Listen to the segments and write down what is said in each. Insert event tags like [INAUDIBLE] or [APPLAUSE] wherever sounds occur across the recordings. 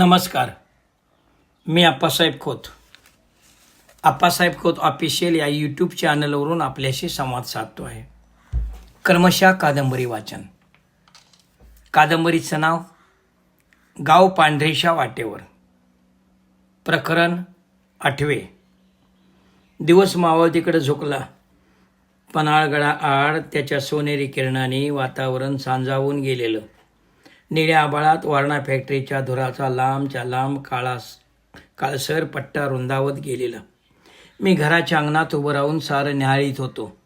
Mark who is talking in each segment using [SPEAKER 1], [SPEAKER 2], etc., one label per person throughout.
[SPEAKER 1] नमस्कार. मी आप्पासाहेब खोत. आप्पासाहेब खोत ऑफिशियल या यूट्यूब चॅनलवरून आपल्याशी संवाद साधतो आहे. कर्मशा कादंबरी वाचन. कादंबरीचं नाव गाव पांढरेशा वाटेवर. प्रकरण आठवे. दिवस मावळतीकडे झोकला. पन्हाळगडा आड त्याच्या सोनेरी किरणाने वातावरण सांजावून गेलेलं. निळ्या आबाळात वारणा फॅक्टरीच्या धुराचा लांबच्या लांब काळा काळसर पट्टा रुंदावत गेलेला. मी घराच्या अंगणात उभं राहून सारं निहाळीत होतो.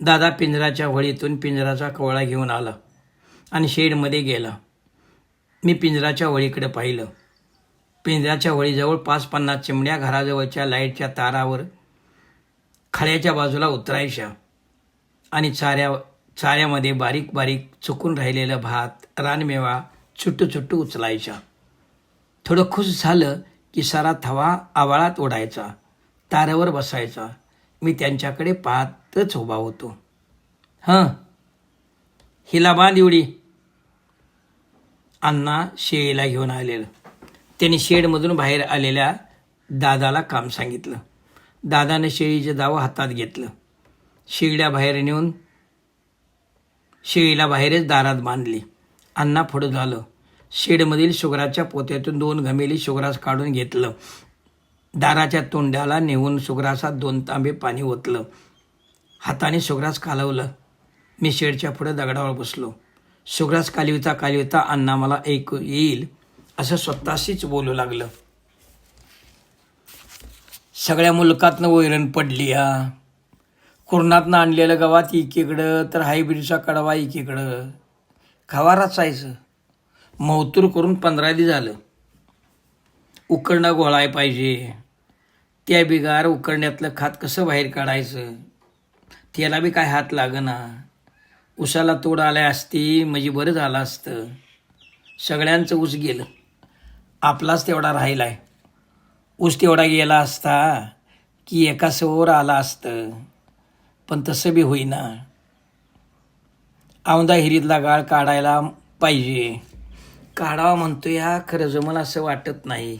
[SPEAKER 1] दादा पिंजराच्या वळीतून पिंजराचा कवळा घेऊन आला आणि शेडमध्ये गेला. मी पिंजराच्या वळीकडे पाहिलं. पिंजराच्या वळीजवळ पाच पन्नास चिमण्या घराजवळच्या लाईटच्या तारावर खळ्याच्या बाजूला उतरायच्या आणि चाऱ्या चाऱ्यामध्ये बारीक बारीक चुकून राहिलेलं भात रानमेवा छुट्टू छुट्टू उचलायच्या थोडं खुश झालं की सारा थवा आवाळात ओढायचा. तारावर बसायचा. मी त्यांच्याकडे पाहतच उभा होतो. हं हिला बांध एवढी. अण्णा शेळीला घेऊन आलेलं. त्यांनी शेडमधून बाहेर आलेल्या दादाला काम सांगितलं. दादानं शेळीचं दावं हातात घेतलं. शेळ्या बाहेर नेऊन शेळीला बाहेरच दारात बांधली. अण्णा पुढं झालं. शेडमधील शुगराच्या पोत्यातून दोन घमेली शुगरास काढून घेतलं. दाराच्या तोंडाला नेऊन शुगरासात दोन तांबे पाणी ओतलं. हाताने शुग्रास कालवलं. मी शेडच्या पुढं दगडावर बसलो. शुगरास कालविता कालविता अण्णा मला ऐकू येईल असं स्वतःशीच बोलू लागलं. सगळ्या मुलकातनं वैरण पडली हा. कुरणातनं आणलेलं गवात एकीकडं तर हायब्रिडचा कडवा एकीकडं. खावा रचायचं मौतूर करून पंधरा दिवस झालं. उकडणं गोळाय पाहिजे. त्या बिगार उकडण्यातलं खात कसं बाहेर काढायचं? त्याला बी काय हात लागना? उसाला तोड आल्या असती म्हणजे बरं झालं असतं. सगळ्यांचं ऊस गेलं. आपलाच तेवढा राहिला आहे ऊस तेवढा गेला असता की एका समोर आला असतं. पण तसं बी होईना. औंदा हिरीतला गाळ काढायला पाहिजे. काढावा म्हणतो या खरं मला असं वाटत नाही.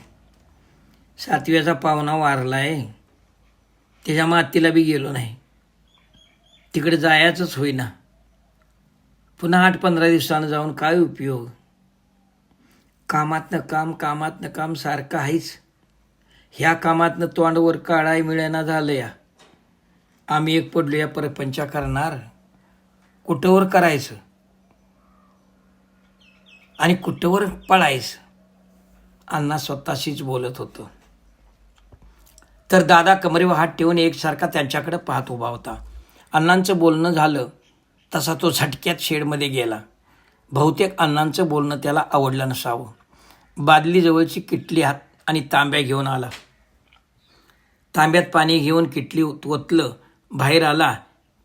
[SPEAKER 1] सातव्याचा पाहुणा वारला आहे त्याच्या मातीला बी गेलो नाही. तिकडे जायचंच होईना. पुन्हा आठ पंधरा दिवसानं जाऊन काय उपयोग? कामातनं काम कामातनं काम सारखं आहेच. ह्या कामातनं तोंडवर काढाय मिळेना झालं या. आम्ही एक पडलो या परपंचा करणार कुठंवर करायचं? आणि कुठंवर पळायचं? अण्णा स्वतःशीच बोलत होतो. तर दादा कमरेवर हात ठेवून एकसारखा त्यांच्याकडे पाहत उभा होता. अण्णांचं बोलणं झालं तसा तो झटक्यात शेडमध्ये गेला. बहुतेक अण्णांचं बोलणं त्याला आवडलं नसावं. बादलीजवळची किटली हात आणि तांब्या घेऊन आला. तांब्यात पाणी घेऊन किटली ओतलं. बाहेर आला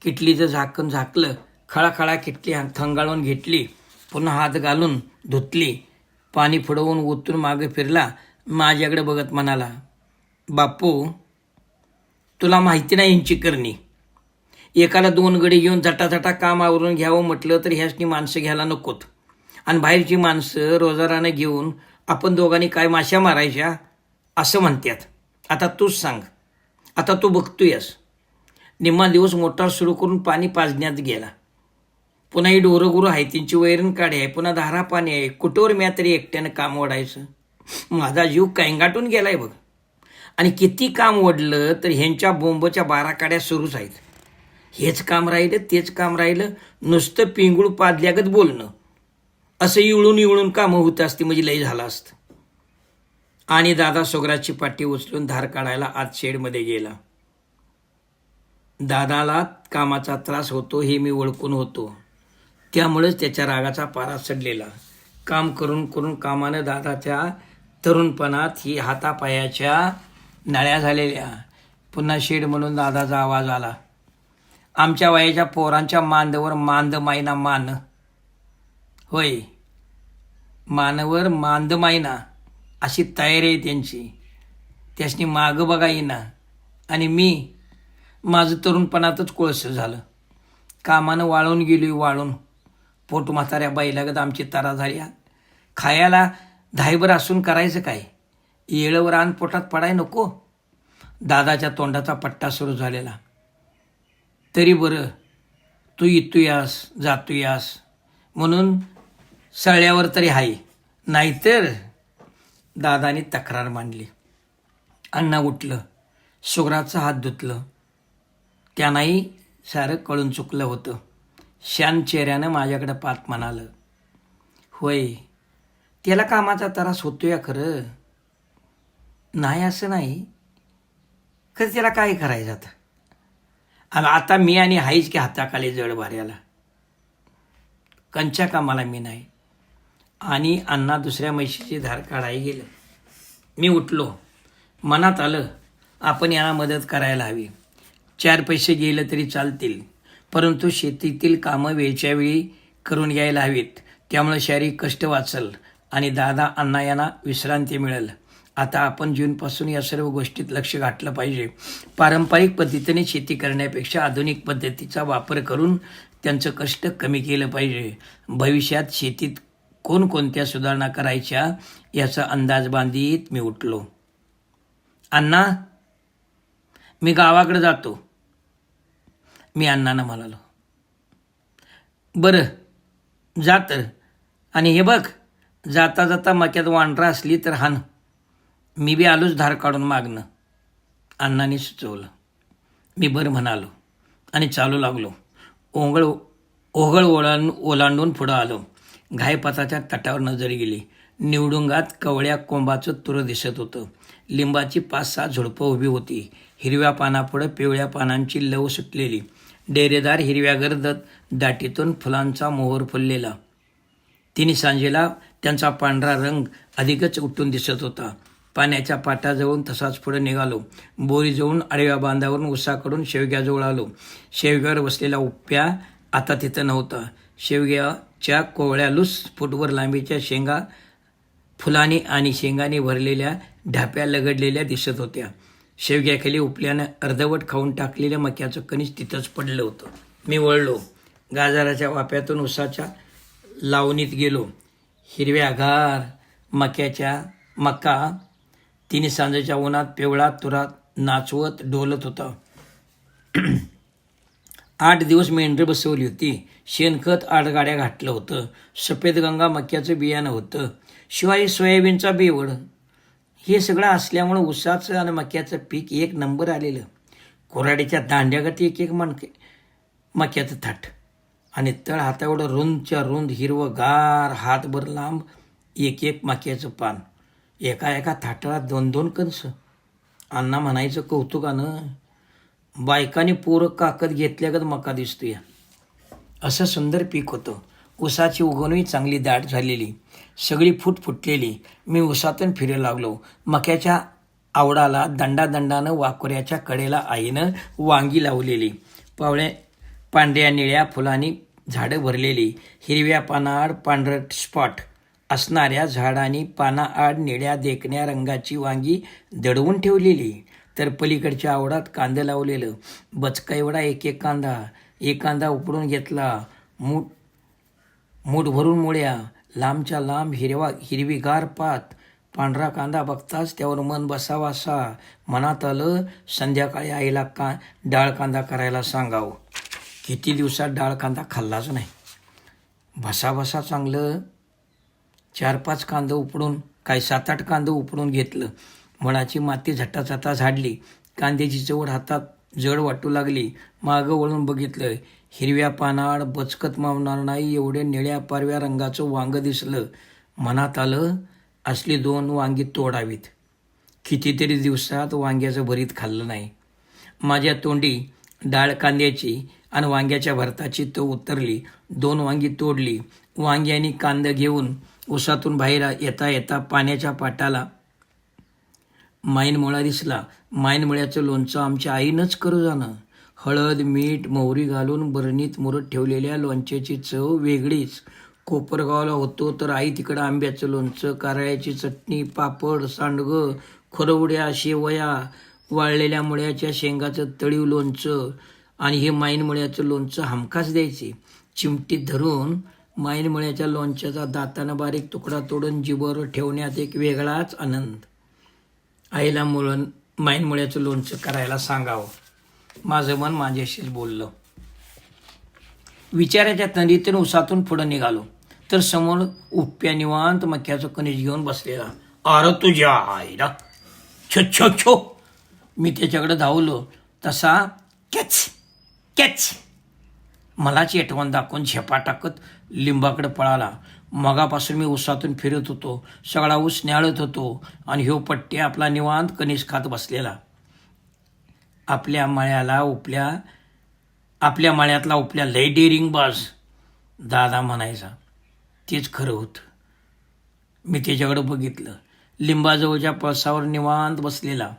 [SPEAKER 1] किटलीचं झाकण झाकलं खळाखळा किटली थंगाळून घेतली पुन्हा हात घालून धुतली पाणी फुडवून ओतून मागे फिरला माझ्याकडे बघत म्हणाला बापू तुला माहिती नाही यांची करणी. एकाला दोन गडी घेऊन झटाझटा काम आवरून घ्यावं म्हटलं तर ह्याचनी माणसं घ्यायला नकोत. आणि बाहेरची माणसं रोजारानं घेऊन आपण दोघांनी काय माश्या मारायच्या? असं म्हणतात आता तूच सांग. आता तू बघतोयस. निम्मा दिवस मोटार सुरू करून पाणी पाजण्यात गेला. पुन्हा ही डोरगुरु आहे त्यांची वैरण काढी आहे पुन्हा धारा पाणी आहे कुठवर म्या तरी एकट्यानं काम ओढायचं? माझा जीव कांगाटून गेलाय बघ. आणि किती काम ओढलं तर ह्यांच्या बोंबच्या बारा काड्या सुरूच आहेत. हेच काम राहिलं तेच काम राहिलं नुसतं पिंगूळ पाजल्यागत बोलणं. असं इळून इळून कामं होत असते म्हणजे लय झालं असतं. आणि दादा सोगराची पाठी उचलून धार काढायला आत शेडमध्ये गेला. दादाला कामाचा त्रास होतो हे मी ओळखून होतो. त्यामुळेच त्याच्या रागाचा पारा चढलेला काम करून करून कामानं दादाच्या तरुणपणात ही हातापायाच्या नळ्या झालेल्या. पुन्हा शेड म्हणून दादाचा आवाज आला. आमच्या वयाच्या पोरांच्या मांदवर मांद मायना मान. होय. मानवर मांद मायना अशी तयारी आहे त्यांची. त्यासनी मागं बघा येईना. आणि मी माझं तरुणपणातच कोळसं झालं. कामानं वाळून गेली वाळून. पोट म्हाताऱ्या बैलागत आमची तारा झाल्या खायला धायभर असून करायचं काय? येळवर आण पोटात पडाय नको. दादाच्या तोंडाचा पट्टा सुरू झालेला. तरी बरं तू इतुयास जातुयास. म्हणून सळ्यावर तरी हाय. नाहीतर दादाने तक्रार मांडली. अण्णा उठलं. सुगराचं हात धुतलं. त्यांनाही सारं कळून चुकलं होतं. शान चेहऱ्यानं माझ्याकडं पात म्हणालं होय त्याला कामाचा त्रास होतो या खरं. नाही असं नाही. खरं त्याला काय करायचं आता? आता मी आणि हाईच की हाताखाली जड भाऱ्याला. कंच्या कामाला मी नाही. आणि अण्णा दुसऱ्या म्हशीची धार काढाय गेलं. मी उठलो. मनात आलं आपण यांना मदत करायला हवी. चार पैसे गेले तरी चालतील. परंतु शेतीतील कामं वेळच्या वेळी करून घ्यायला हवीत. त्यामुळे शारीरिक कष्ट वाचल आणि दादा अण्णा यांना विश्रांती मिळेल. आता आपण जूनपासून या सर्व गोष्टीत लक्ष घातलं पाहिजे. पारंपरिक पद्धतीने शेती करण्यापेक्षा आधुनिक पद्धतीचा वापर करून त्यांचं कष्ट कमी केलं पाहिजे. भविष्यात शेतीत कोणकोणत्या सुधारणा करायच्या याचा अंदाज बांधीत मी उठलो. अण्णा मी गावाकडे जातो. मी अण्णांना म्हणालो. बरं जा तर. आणि हे बघ जाता जाता मक्यात वांढरा असली तर हान. मी बी आलोच धार काढून मागणं. अण्णांनी सुचवलं. मी बरं म्हणालो आणि चालू लागलो. ओंगळ ओघळ ओलांड ओलांडून पुढं आलो. घायपाताच्या तटावर नजर गेली. निवडुंगात कवळ्या कोंबाचं तुर दिसत होतं. लिंबाची पाच सहा झुडपं उभी होती. हिरव्या पानापुढं पिवळ्या पानांची लव सुटलेली. डेरेदार हिरव्या गर्द दाटीतून फुलांचा मोहर फुललेला. तिन्ही सांजेला त्यांचा पांढरा रंग अधिकच उठून दिसत होता. पाण्याच्या पाटाजवळून तसाच पुढे निघालो. बोरीजवळून आडव्या बांधावरून उसाकडून शेवग्याजवळ आलो. शेवग्यावर बसलेला उप्प्या आता तिथं नव्हता. शेवग्याच्या कोवळ्यालूस फुटवर लांबीच्या शेंगा फुलाने आणि शेंगाने भरलेल्या ढाप्या लगडलेल्या दिसत होत्या. शेवग्याखाली उपल्यानं अर्धवट खाऊन टाकलेल्या मक्याचं कणीस तिथंच पडलं होतं. मी वळलो. गाजराच्या वाप्यातून उसाच्या लावणीत गेलो. हिरव्या घार मक्याच्या मका तिने सांजेच्या उन्हात पिवळा तुरात नाचवत डोलत होता. [CLEARS THROAT] आठ दिवस मेंढरी बसवली होती. शेणखत आठ गाड्या घातलं होतं. सफेद गंगा मक्याचं बियाणं होतं. शिवाय सोयाबीनचा बेवड हे सगळं असल्यामुळं ऊसाचं आणि मक्याचं पीक एक नंबर आलेलं. कोराडीच्या दांड्यागत एक एक मणके मक्याचं थाट. आणि तळ हाताएवढं रुंदच्या रुंद हिरवं गार हातभर लांब एक एक मक्याचं पान. एका एका थाटाला दोन दोन कंस. अण्णा म्हणायचं कौतुकानं बायकाने पोरं काकत घेतल्यागत मका दिसतोय. असं सुंदर पीक होतं. ऊसाची उगवणही चांगली दाट झालेली. सगळी फूट फुटलेली. मी उसातून फिरू लागलो. मक्याच्या आवडाला दंडादंडानं वाकुऱ्याच्या कडेला आईनं वांगी लावलेली. पावळे पांढऱ्या निळ्या फुलांनी झाडं भरलेली. हिरव्या पानाआड पांढरट स्पॉट. असणाऱ्या झाडांनी पानाआड निळ्या देखण्या रंगाची वांगी दडवून ठेवलेली. तर पलीकडच्या आवडात कांदं लावलेलं. बचका एवढा एक एक कांदा. एक कांदा उपडून घेतला. मूठ मूठ भरून मुळ्या लांबच्या लांब हिरवा हिरवीगार पात. पांढरा कांदा बघताच त्यावर मन बसावा असा. मनात आलं संध्याकाळी आईला का डाळ कांदा करायला सांगावं. किती दिवसात डाळ कांदा खाल्लाच नाही. भसाभसा चांगलं. चार पाच कांदं उपडून काही सात आठ कांदं उपडून घेतलं. मळाची माती झटाझटा झाडली. कांद्याची चवड हातात जड वाटू लागली. मागं वळून बघितलं हिरव्या पानाड बचकत मावणार नाही एवढे निळ्या पारव्या रंगाचं वांग दिसलं. मनात आलं असली दोन वांगी तोडावीत. कितीतरी दिवसात वांग्याचं भरीत खाल्लं नाही. माझ्या तोंडी डाळ कांद्याची आणि वांग्याच्या भरताची तो उतरली. दोन वांगी तोडली. वांगी आणि कांदा घेऊन उसातून बाहेर येता येता पाण्याच्या पाटाला माईनमुळा दिसला. माईनमुळ्याचं लोणचं आमच्या आईनंच करू जाणं. हळद मीठ मोहरी घालून बरणीत मुरत ठेवलेल्या लोणच्याची चव वेगळीच. कोपरगावला होतो तर आई तिकडं आंब्याचं लोणचं कारळ्याची चटणी पापड सांडगं खरवड्या शेवया वाळलेल्या मुळ्याच्या शेंगाचं तळीव लोणचं आणि हे माईनमळ्याचं लोणचं हमखास द्यायचे. चिमटीत धरून माईनमळ्याच्या लोणच्याचा दातानं बारीक तुकडा तोडून जिभेवर ठेवण्यात एक वेगळाच आनंद. आईला मुळण माईनमळ्याचं लोणचं करायला सांगावं. माझं मन माझ्याशीच बोललं. विचाराच्या तंदीतून उसातून पुढं निघालो. तर समोर उप्प्या निवांत मक्याचं कणीस घेऊन बसलेला. अरे तुझ्या आईला. छो छो छो. मी त्याच्याकडे धावलो. तसा कॅच कॅच. मलाच एटवण दाखवून झेपा टाकत लिंबाकडे पळाला. मगापासून मी उसातून फिरत होतो. सगळा ऊस न्याळत होतो. आणि ह्यो पट्टी आपला निवांत कणीस खात बसलेला. आपल्या मळ्याला उपल्या आपल्या मळ्यातला उपल्या लय डेरिंग बाज दादा म्हणायचा. तेच खरं होतं. मी त्याच्याकडं बघितलं. लिंबाजवळच्या पळसावर निवांत बसलेला.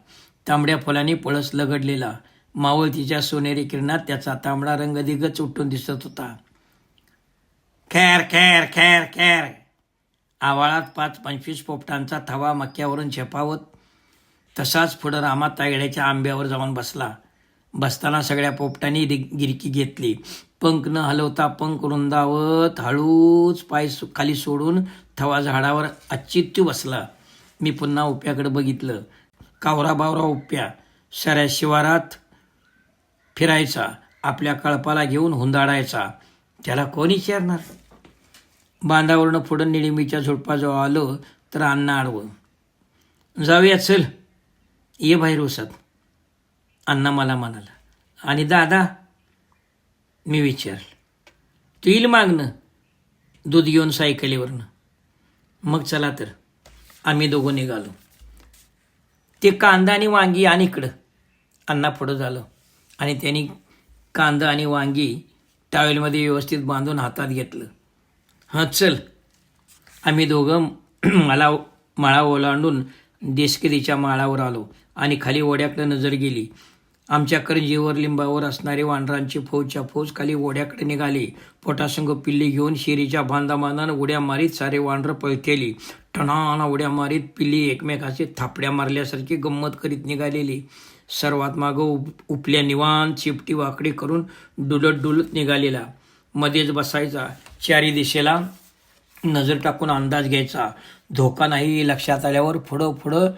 [SPEAKER 1] तांबड्या फुलांनी पळस लगडलेला. मावळतीच्या सोनेरी किरणात त्याचा तांबडा रंग दिगच उठून दिसत होता. खैर खैर खैर खैर! आवाळात पाच पंचवीस पोपटांचा थवा मक्यावरून झेपावत तसाच पुढं रामा तायड्याच्या आंब्यावर जाऊन बसला. बसताना सगळ्या पोपटांनी गिरकी घेतली. पंख न हलवता पंख रुंदावत हळूच पाय सो- खाली सोडून थवा झाडावर अच्चित्य बसला. मी पुन्हा उप्याकडे बघितलं. कावरा बावरा उप्या. सऱ्या शिवारात फिरायचा. आपल्या कळपाला घेऊन हुंदाडायचा. त्याला कोण विचारणार? बांधावरनं पुढं निळिमीच्या झुडपाजवळ आलो तर अन्न आडवं. जाऊया चल. ये बाहेर उसात. अण्णा मला म्हणाला आणि दादा मी विचारलं तू येईल मागणं? दूध घेऊन सायकलीवरनं. मग चला तर आम्ही दोघं निघालो. ते कांदा आणि वांगी आणि इकडं. अण्णा पुढं झालं आणि त्यांनी कांदा आणि वांगी टावेलमध्ये व्यवस्थित बांधून हातात घेतलं. हां चल. आम्ही दोघं [CLEARS THROAT] मला माळा ओलांडून देसकिरीच्या माळावर आलो. आणि खाली ओढ्याकडे नजर गेली. आमच्या करंजीवर लिंबावर असणारे वानरांची फौजच्या फौज खाली ओढ्याकडे निघाली. पोटासंग पिल्ली घेऊन शिरीच्या बांधाबांधानं उड्या मारीत सारे वानर पळतेली. टणाना उड्या मारीत पिल्ली एकमेकाचे थापड्या मारल्यासारखी गंमत करीत निघालेली. सर्वात मागं उप उपल्या निवांत चिपटी वाकडी करून डुलत डुलत निघालेला. मध्येच बसायचा. चारी दिशेला नजर टाकून अंदाज घ्यायचा. धोका नाही लक्षात आल्यावर पुढं पुढं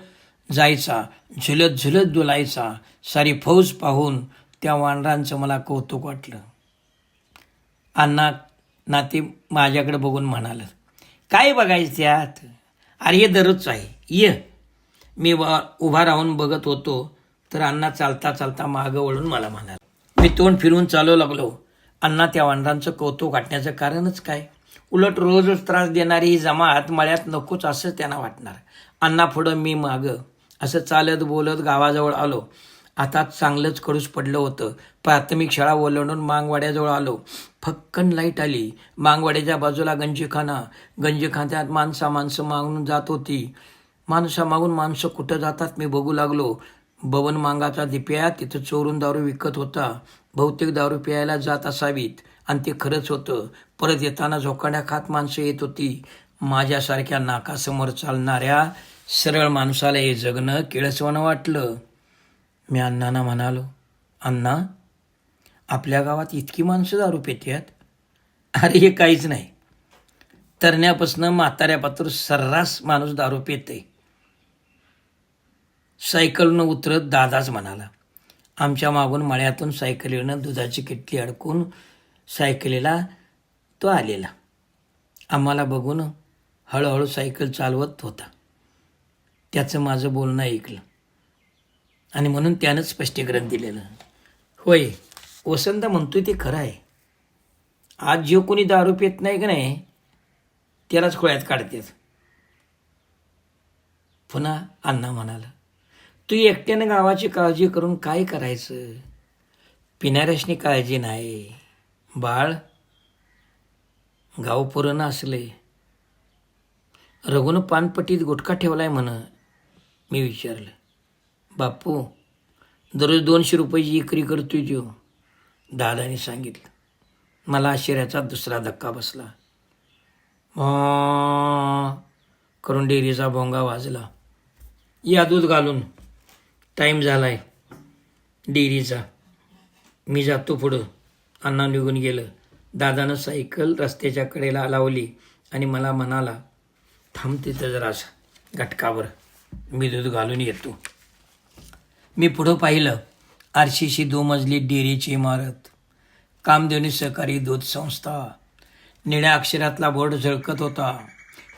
[SPEAKER 1] जायचा झुलत झुलत डुलायचा सारी फौज पाहून त्या वानरांचं मला कौतुक वाटलं. अण्णा नाते माझ्याकडे बघून म्हणालं काय बघायचं त्यात अरे हे दररोजच आहे. ये. मी वा उभा राहून बघत होतो तर अण्णा चालता चालता मागं वळून मला म्हणाला मी तोंड फिरून चालू लागलो. अण्णा त्या वानरांचं कौतुक वाटण्याचं कारणच काय? उलट रोजच त्रास देणारी ही जमात मळ्यात नकोच असं त्यांना वाटणार. अण्णा पुढं मी मागं असं चालत बोलत गावाजवळ आलो. आता चांगलंच कडूस पडलं होतं. प्राथमिक शाळा ओलांडून मांगवाड्याजवळ आलो. फक्कन लाइट आली. मांगवाड्याच्या बाजूला गंजीखाना. गंजीखान्यात माणसा माणसं मागून जात होती. माणसा मागून माणसं कुठं जातात मी बघू लागलो. बवन मांगाचा दिप्या तिथं चोरून दारू विकत होता. बहुतेक दारू प्यायला जात असावीत. आणि ते खरंच होतं. परत येताना झोकाड्या खात माणसं येत होती. माझ्यासारख्या नाकासमोर चालणाऱ्या सरळ माणसाला हे जगणं किळसवानं वाटलं. मी अण्णांना म्हणालो अण्णा आपल्या गावात इतकी माणसं दारू पेत्यात? अरे हे काहीच नाही. तरण्यापासून म्हाताऱ्यापात्र सर्रास माणूस दारू पिते सायकलनं उतरत दादाच म्हणाला आमच्या मागून मळ्यातून सायकलीनं दुधाची किटली अडकून सायकलीला तो आलेला. आम्हाला बघून हळूहळू सायकल चालवत होता. त्याचं माझं बोलणं ऐकलं. आणि म्हणून त्यानं स्पष्टीकरण दिलेलं. होय वसंत म्हणतोय ते खरं आहे. आज जो कोणी दारू पित नाही का नाही त्यालाच खोळ्यात काढतात. पुन्हा अण्णा म्हणाला तू एकट्यानं गावाची काळजी करून काय करायचं? पिणाऱ्याशनी काळजी नाही. बाळ गाव पुरण असले रघुनं पानपट्टीत गुटखा ठेवलाय म्हण मी विचारलं बापू दररोज दोनशे रुपयाची इकरी करतोय तो दादाने सांगितलं मला आश्चर्याचा दुसरा धक्का बसला. करून डेअरीचा भोंगा वाजला. या दूध घालून. टाईम झाला आहे डेअरीचा. मी जातो पुढं. अण्णा निघून गेलं. दादानं सायकल रस्त्याच्या कडेला लावली आणि मला म्हणाला थांब तिथं जरासं घटकावर. मी दूध घालून येतो. मी पुढं पाहिलं आरशीशी मजली डेअरीची इमारत. कामदेवनी सहकारी दूध संस्था. निळ्या अक्षरातला बोर्ड झळकत होता.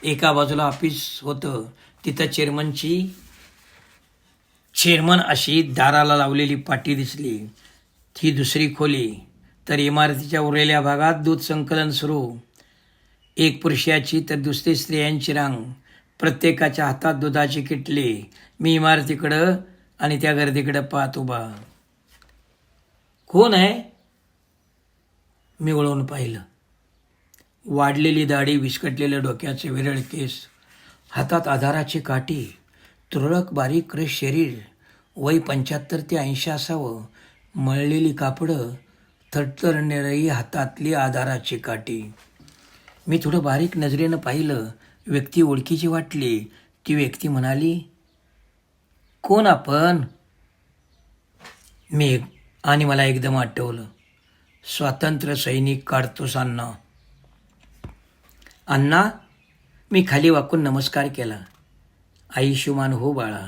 [SPEAKER 1] एका बाजूला ऑफिस होतं. तिथं चेअरमनची चेअरमन अशी दाराला लावलेली पाटी दिसली. ती दुसरी खोली. तर इमारतीच्या उरलेल्या भागात दूध संकलन सुरू. एक पुरुषाची तर दुसरी स्त्रियांची रांग. प्रत्येकाच्या हातात दुधाची किटली. मी इमारतीकडं आणि त्या गर्दीकडं पाहत उभा. कोण आहे? मी वळून पाहिलं. वाढलेली दाढी विस्कटलेल्या डोक्याचे विरळ केस हातात आधाराची काठी तुरळक बारीक रस शरीर वय पंच्याहत्तर ते ऐंशी असावं मळलेली कापडं थरथरणारी हातातली आधाराची काठी. मी थोडं बारीक नजरेनं पाहिलं. व्यक्ती ओळखीची वाटली. ती व्यक्ती म्हणाली कोण आपण? मी आणि मला एकदम आठवलं. स्वातंत्र्य सैनिक काढतोस अण्णा. अण्णा? मी खाली वाकून नमस्कार केला. आयुष्यमान हो बाळा.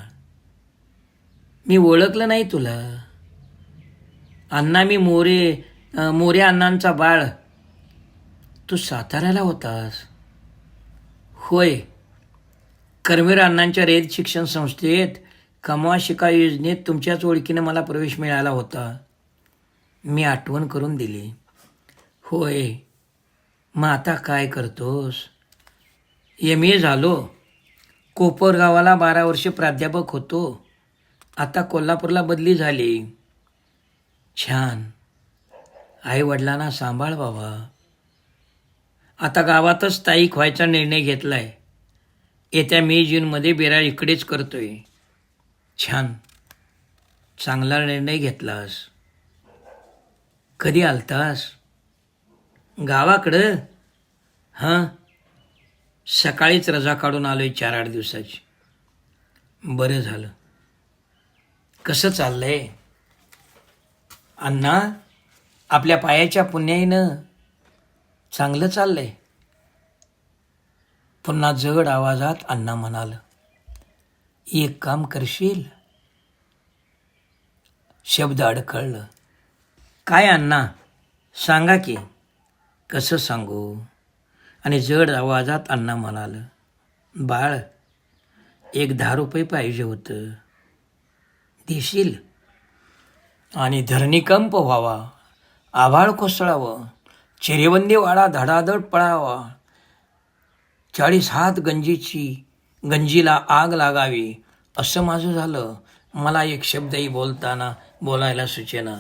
[SPEAKER 1] मी ओळखलं नाही तुला. अण्णा मी मोरे मोरे अण्णांचा बाळ. तू साताऱ्याला होतास. होय. कर्मीर अण्णांच्या रेत शिक्षण संस्थेत कमवा शिका योजनेत तुमच्याच ओळखीनं मला प्रवेश मिळाला होता. मी आठवण करून दिली. होय. मग आता काय करतोस? एम. ए. झालो. कोपरगावाला बारा वर्ष प्राध्यापक होतो. आता कोल्हापूरला बदली झाली. छान. आई वडिलांना सांभाळ बाबा. आता गावातच स्थायिक व्हायचा निर्णय घेतलाय. येत्या मे जूनमध्ये बेराळ इकडेच करतोय. छान. चांगला निर्णय घेतलास. कधी आलतास? गावाकडं? हां? सकाळीच रजा काढून आलोय चार आठ दिवसाची. बरं झालं. कसं चाललंय? अण्णा आपल्या पायाच्या पुण्याईनं चांगलं चाललंय. पुन्हा जड आवाजात अण्णा म्हणाल एक काम करशील? शब्द अडखळलं काय अण्णा? सांगा की. कसं सांगू? आणि जड आवाजात अण्णा म्हणाल बाळ एक दहा रुपये पाहिजे होतं. देशील? आणि धरणीकंप व्हावा आभाळ कोसळावं चिरेबंदी वाडा धडाधड पळावा चाळीस हात गंजीची गंजीला आग लागावी असं माझं झालं. मला एक शब्दही बोलताना बोलायला सुचेना.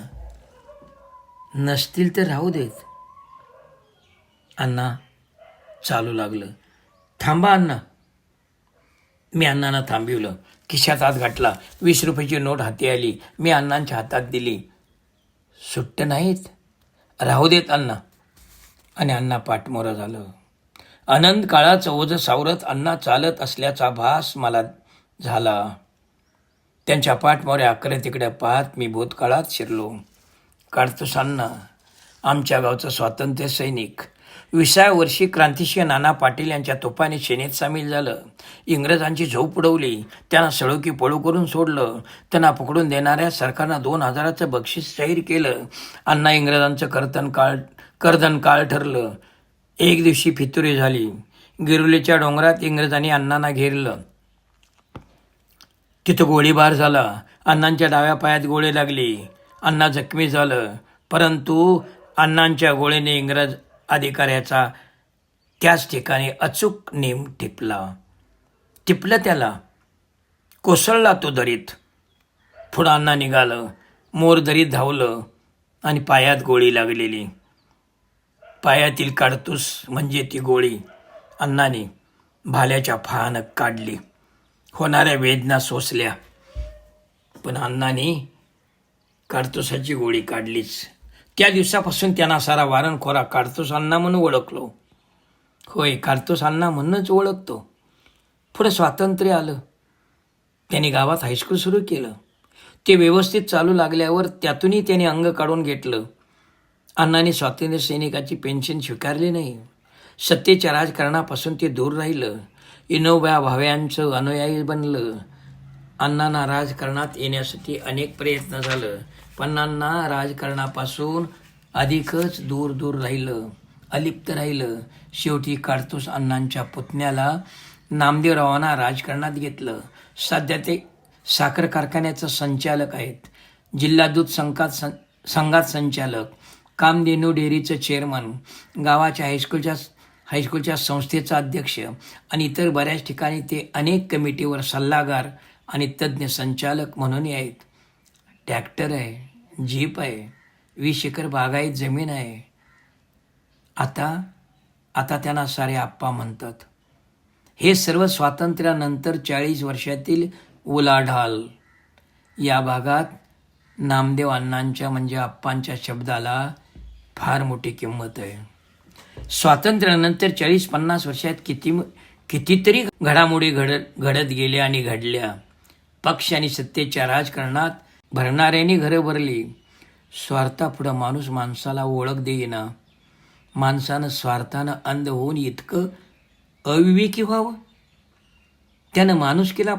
[SPEAKER 1] नसतील तर राहू देत. अण्णा चालू लागलं. थांबा अण्णा. मी अण्णांना थांबिवलं. खिशात हात घातला. वीस रुपयाची नोट हाती आली. मी अण्णांच्या हातात दिली. सुट्ट नाहीत. राहू देत अण्णा. आणि अण्णा पाठमोरं झालं. अनंत काळाचं ओझं सावरत अण्णा चालत असल्याचा भास मला झाला. त्यांच्या पाठमोऱ्या अकरे तिकडे पाहत मी भूतकाळात शिरलो. काढतोस अण्णा आमच्या गावचं स्वातंत्र्य सैनिक विसाव्या वर्षी क्रांतिसिंह नाना पाटील यांच्या तोफाने सेनेत सामील झालं. इंग्रजांची झोप उडवली. त्यांना सळोकी पळू करून सोडलं. त्यांना पकडून देणाऱ्या सरकारनं दोन हजाराचं बक्षीस जाहीर केलं. अण्णा इंग्रजांचं कर्तन काळ कर्दन काळ ठरलं. एक दिवशी फितुरी झाली. गिरुलीच्या डोंगरात इंग्रजांनी अण्णांना घेरलं. तिथं गोळीबार झाला. अण्णांच्या डाव्या पायात गोळी लागली. अण्णा जखमी झालं. परंतु अण्णांच्या गोळीने इंग्रज अधिकाऱ्याचा त्याच ठिकाणी अचूक नेम टिपला. टिपलं त्याला. कोसळला तो दरीत. पुढं अण्णा निघालं. मोर दरीत धावलं आणि पायात गोळी लागलेली. पायातील काडतूस म्हणजे ती गोळी अण्णाने भाल्याच्या फळानं काढली. होणाऱ्या वेदना सोसल्या. पण अण्णाने काडतुसाची गोळी काढलीच. त्या दिवसापासून त्यांना सारा वारणखोरा काडतूस अण्णा म्हणून ओळखलो. होय काडतूस अण्णा म्हणूनच ओळखतो. पुढं स्वातंत्र्य आलं. त्यांनी गावात हायस्कूल सुरू केलं. ते व्यवस्थित चालू लागल्यावर त्यातूनही त्याने अंग काढून घेतलं. अण्णांनी स्वातंत्र्य सैनिकाची पेन्शन स्वीकारली नाही. सत्तेच्या राजकारणापासून ते दूर राहिलं. इनोबा भाव्यांचं अनुयायी बनलं. अण्णांना राजकारणात येण्यासाठी अनेक प्रयत्न झालं पण अण्णा राजकारणापासून अधिकच दूर दूर राहिलं अलिप्त राहिलं. शेवटी काडतूस अण्णांच्या पुतण्याला. नामदेवरावांना राजकारणात घेतलं. सध्या ते साखर कारखान्याचं संचालक आहेत. जिल्हा दूध संघात सं संघात संचालक. कामधेनू डेअरीचं चेअरमन गावाच्या हायस्कूलच्या हायस्कूलच्या संस्थेचा अध्यक्ष आणि इतर बऱ्याच ठिकाणी ते अनेक कमिटीवर सल्लागार आणि तज्ज्ञ संचालक म्हणूनही आहेत. ट्रॅक्टर आहे जीप आहे वीस एकर बागायत जमीन आहे. आता आता त्यांना सारे आप्पा म्हणतात. हे सर्व स्वातंत्र्यानंतर चाळीस वर्षातील उलाढाल. या भागात नामदेव अण्णांच्या म्हणजे आप्पांच्या शब्दाला फार मोठी किंमत आहे. स्वातंत्र्यानंतर चाळीस पन्नास वर्षात किती कितीतरी घडामोडी घडत घडत गेल्या आणि घडल्या. पक्ष आणि सत्तेच्या राजकारणात भरणाऱ्यांनी घरं भरली. स्वार्थापुढं माणूस माणसाला ओळख देईना. माणसानं स्वार्थानं अंध होऊन इतकं अविवेकी व्हावं? त्यानं माणुसकीला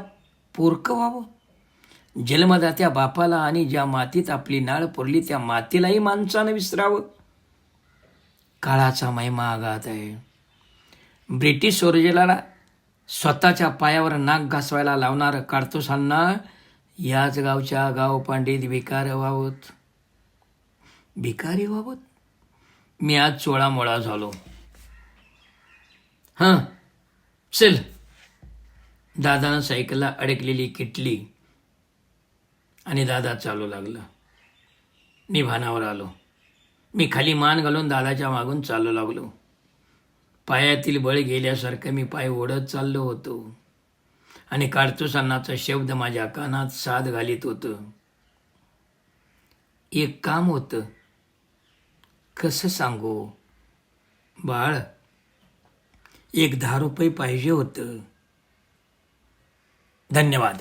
[SPEAKER 1] पोरकं व्हावं? जन्मदात्या बापाला आणि ज्या मातीत आपली नाळ पुरली त्या मातीलाही माणसानं विसरावं? काळाचा महिमा आघात आहे. ब्रिटिश स्वराज्याला स्वतःच्या पायावर नाक घासवायला लावणारं काडतुसांना याच गावच्या गाव पंडित भिकार व्हावत. भिकारी व्हावत? मी आज चोळामोळा झालो. हां चल. दादानं सायकलला अडकलेली किटली आणि दादा चालू लागला. मी भानावर आलो. मी खाली मान घालून दादाच्या मागून चालू लागलो. पायातील बळ गेल्यासारखं मी पाय ओढत चाललो होतो. आणि काडतुसांनाचा शब्द माझ्या कानात साथ घालीत होतं. एक काम होतं. कसं सांगू? बाळ एक दहा रुपये पाहिजे होतं. धन्यवाद.